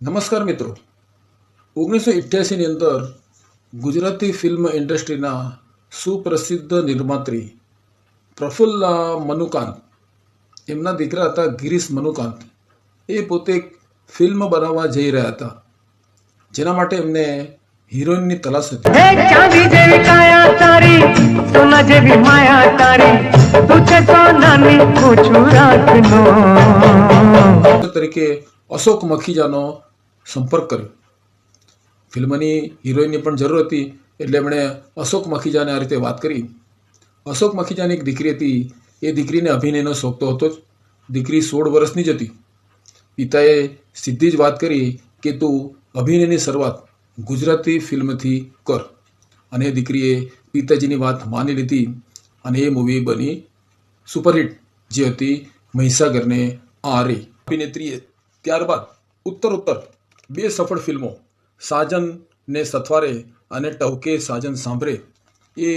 નમસ્કાર મિત્રો ઓગણીસો ઇઠ્યાસીની અંદર ગુજરાતી ફિલ્મ ઇન્ડસ્ટ્રીના સુપ્રસિદ્ધ નિર્માત્રી પ્રફુલ્લા મનુકાંત એમના દીકરા હતા ગિરીશ મનુકાંત એ પોતે ફિલ્મ બનાવવા જઈ રહ્યા હતા જેના માટે એમને હિરોઈનની તલાશ હતી સોનાની પૂછું તરીકે અશોક મખીજાનો સંપર્ક કર્યો. ફિલ્મની હિરોઈનની પણ જરૂર હતી એટલે એમણે અશોક મખીજાને આ રીતે વાત કરી. અશોક મખીજાની એક દીકરી હતી. એ દીકરીને અભિનયનો શોખ તો હતો જ. દીકરી સોળ વર્ષની જ હતી. પિતાએ સીધી જ વાત કરી કે તું અભિનયની શરૂઆત ગુજરાતી ફિલ્મથી કર. અને દીકરીએ પિતાજીની વાત માની લીધી અને એ મૂવી બની સુપરહિટ જે હતી મહીસાગરને આરે. અભિનેત્રીએ ત્યારબાદ ઉત્તર ઉત્તર બે સફળ ફિલ્મો, સાજન ને સથવારે અને ટવકે સાજન સાંભળે, એ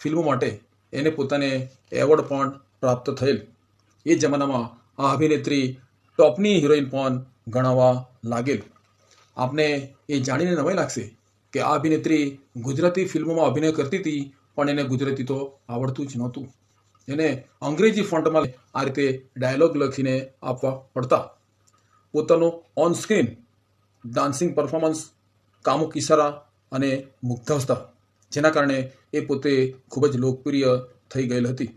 ફિલ્મો માટે એને પોતાને એવોર્ડ પણ પ્રાપ્ત થયેલ. એ જમાનામાં આ અભિનેત્રી ટોપની હિરોઈન પણ ગણાવા લાગેલ. આપને એ જાણીને નવાઈ લાગશે કે આ અભિનેત્રી ગુજરાતી ફિલ્મોમાં અભિનય કરતી હતી, પણ એને ગુજરાતી તો આવડતું જ નહોતું. એને અંગ્રેજી ફોન્ટમાં આ રીતે ડાયલોગ લખીને આપવા પડતા. પોતાનું ઓન સ્ક્રીન ડાન્સિંગ પરફોર્મન્સ કામુક ઇશારા અને મુગ્ધાવસ્થા જેના કારણે એ પોતે ખૂબ જ લોકપ્રિય થઈ ગયેલ હતી.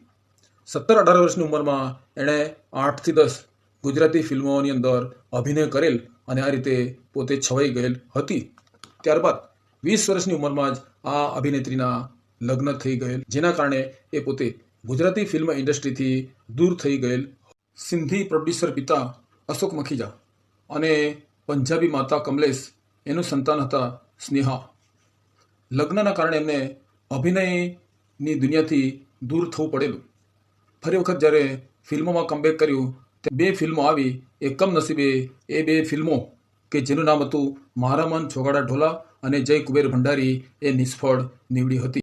સત્તર અઢાર વર્ષની ઉંમરમાં એણે આઠથી દસ ગુજરાતી ફિલ્મોની અંદર અભિનય કરેલ અને આ રીતે પોતે છવાઈ ગયેલ હતી. ત્યારબાદ વીસ વર્ષની ઉંમરમાં જ આ અભિનેત્રીના લગ્ન થઈ ગયેલ, જેના કારણે એ પોતે ગુજરાતી ફિલ્મ ઇન્ડસ્ટ્રીથી દૂર થઈ ગયેલ સિંધી પ્રોડ્યુસર પિતા અશોક મખીજા અને પંજાબી માતા કમલેશ, એનું સંતાન હતા સ્નેહા. લગ્નના કારણે એમને અભિનયની દુનિયાથી દૂર થવું પડેલું. ફરી વખત જ્યારે ફિલ્મોમાં કમબેક કર્યું, તે બે ફિલ્મો આવી એ કમનસીબે એ બે ફિલ્મો કે જેનું નામ હતું મારા મન છોગાડા ઢોલા અને જય કુબેર ભંડારી, એ નિષ્ફળ નીવડી હતી.